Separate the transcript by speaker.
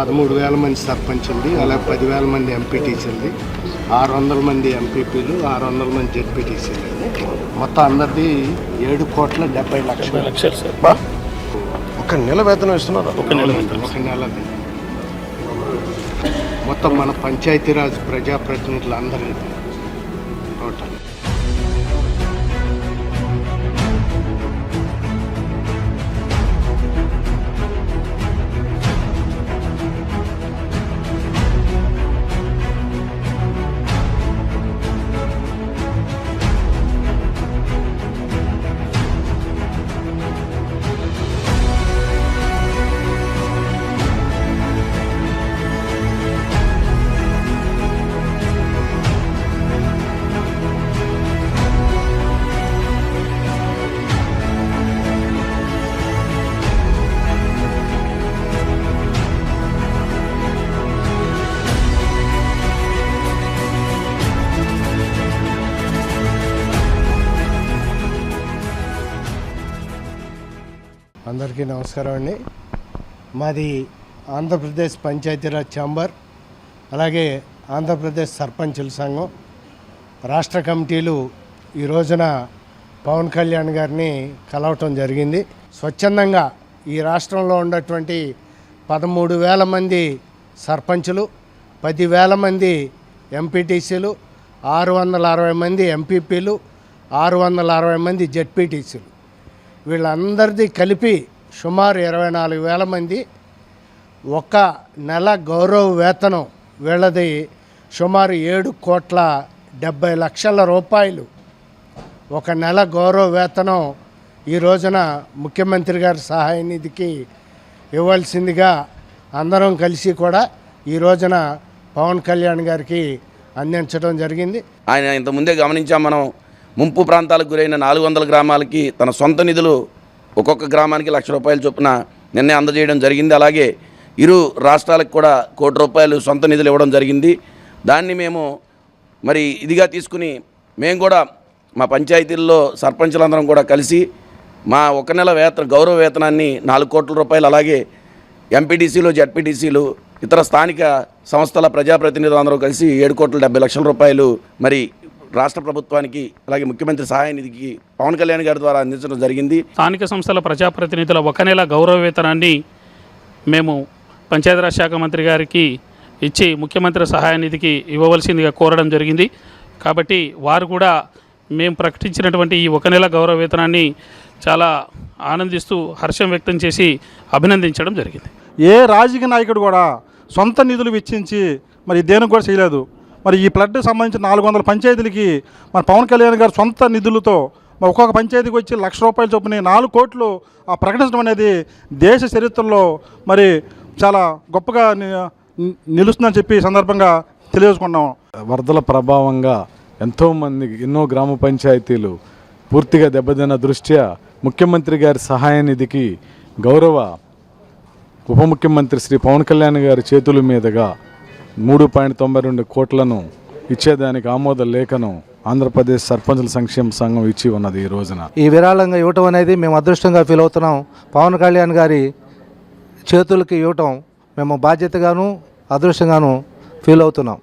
Speaker 1: పదమూడు వేల మంది సర్పంచులది అలాగే పదివేల మంది ఎంపీటీసీలది ఆరు వందల మంది ఎంపీపీలు ఆరు వందల మంది జెడ్పీటీసీలు మొత్తం అందరిది ఏడు కోట్ల డెబ్బై లక్షలు.
Speaker 2: లక్షలు సార్.
Speaker 3: ఒక నెల వేతనం ఇస్తున్నారు?
Speaker 2: ఒక నెల.
Speaker 1: ఒక నెలది మొత్తం మన పంచాయతీరాజ్ ప్రజాప్రతినిధులు అందరిది టోటల్. అందరికీ నమస్కారం అండి. మాది ఆంధ్రప్రదేశ్ పంచాయతీరాజ్ ఛాంబర్ అలాగే ఆంధ్రప్రదేశ్ సర్పంచుల సంఘం. రాష్ట్ర కమిటీలు ఈ రోజున పవన్ కళ్యాణ్ గారిని కలవటం జరిగింది. స్వచ్ఛందంగా ఈ రాష్ట్రంలో ఉన్నటువంటి పదమూడు వేల మంది సర్పంచులు పదివేల మంది ఎంపీటీసీలు ఆరు వందల అరవై మంది ఎంపీపీలు ఆరు వందల అరవై మంది జెడ్పీటీసీలు. వీళ్ళందరిది కలిపి సుమారు ఇరవై నాలుగు వేల మంది. ఒక నెల గౌరవ వేతనం వీళ్ళది సుమారు ఏడు కోట్ల డెబ్బై లక్షల రూపాయలు. ఒక నెల గౌరవ వేతనం ఈ రోజున ముఖ్యమంత్రి గారి సహాయ నిధికి ఇవ్వాల్సిందిగా అందరం కలిసి కూడా ఈ రోజున పవన్ కళ్యాణ్ గారికి అందించడం జరిగింది.
Speaker 4: ఆయన ఇంతకుముందే గమనించాం మనం ముంపు ప్రాంతాలకు గురైన నాలుగు వందల గ్రామాలకి తన సొంత నిధులు ఒక్కొక్క గ్రామానికి లక్ష రూపాయలు చొప్పున నిన్నే అందజేయడం జరిగింది. అలాగే ఇరు రాష్ట్రాలకు కూడా కోటి రూపాయలు సొంత నిధులు ఇవ్వడం జరిగింది. దాన్ని మేము మరి ఇదిగా తీసుకుని మేము కూడా మా పంచాయతీల్లో సర్పంచులందరం కూడా కలిసి మా ఒక నెల వేతన గౌరవ వేతనాన్ని నాలుగు కోట్ల రూపాయలు అలాగే ఎంపీటీసీలు జడ్పీటీసీలు ఇతర స్థానిక సంస్థల ప్రజాప్రతినిధులందరూ కలిసి ఏడు కోట్ల డెబ్బై లక్షల రూపాయలు మరి రాష్ట్ర ప్రభుత్వానికి అలాగే ముఖ్యమంత్రి సహాయ నిధికి పవన్ కళ్యాణ్ గారి ద్వారా అందించడం జరిగింది.
Speaker 2: స్థానిక సంస్థల ప్రజాప్రతినిధుల ఒక నెల గౌరవ వేతనాన్ని మేము పంచాయతీరాజ్ శాఖ మంత్రి గారికి ఇచ్చి ముఖ్యమంత్రి సహాయ నిధికి ఇవ్వవలసిందిగా కోరడం జరిగింది. కాబట్టి వారు కూడా మేము ప్రకటించినటువంటి ఈ ఒక నెల గౌరవ వేతనాన్ని చాలా ఆనందిస్తూ హర్షం వ్యక్తం చేసి అభినందించడం జరిగింది.
Speaker 5: ఏ రాజకీయ నాయకుడు కూడా సొంత నిధులు వెచ్చించి మరి దేనికి కూడా చేయలేదు. మరి ఈ ఫ్లడ్ సంబంధించిన నాలుగు వందల పంచాయతీలకి మన పవన్ కళ్యాణ్ గారు సొంత నిధులతో మరి ఒక్కొక్క పంచాయతీకి వచ్చి లక్ష రూపాయలు చొప్పున నాలుగు కోట్లు ఆ ప్రకటించడం అనేది దేశ చరిత్రలో మరి చాలా గొప్పగా నిలుస్తుందని చెప్పి సందర్భంగా తెలియజేసుకున్నాం
Speaker 6: వరదల ప్రభావంగా ఎంతోమంది ఎన్నో గ్రామ పంచాయతీలు పూర్తిగా దెబ్బతిన్న దృష్ట్యా ముఖ్యమంత్రి గారి సహాయ నిధికి గౌరవ ఉప ముఖ్యమంత్రి శ్రీ పవన్ కళ్యాణ్ గారి చేతుల మీదుగా మూడు పాయింట్ తొంభై రెండు కోట్లను ఇచ్చేదానికి ఆమోద లేఖను ఆంధ్రప్రదేశ్ సర్పంచుల సంక్షేమ సంఘం ఇచ్చి ఉన్నది ఈ రోజున.
Speaker 7: ఈ విరాళంగా ఇవ్వటం అనేది మేము అదృష్టంగా ఫీల్ అవుతున్నాం. పవన్ కళ్యాణ్ గారి చేతులకి ఇవ్వటం మేము బాధ్యతగాను అదృష్టంగాను ఫీల్ అవుతున్నాం.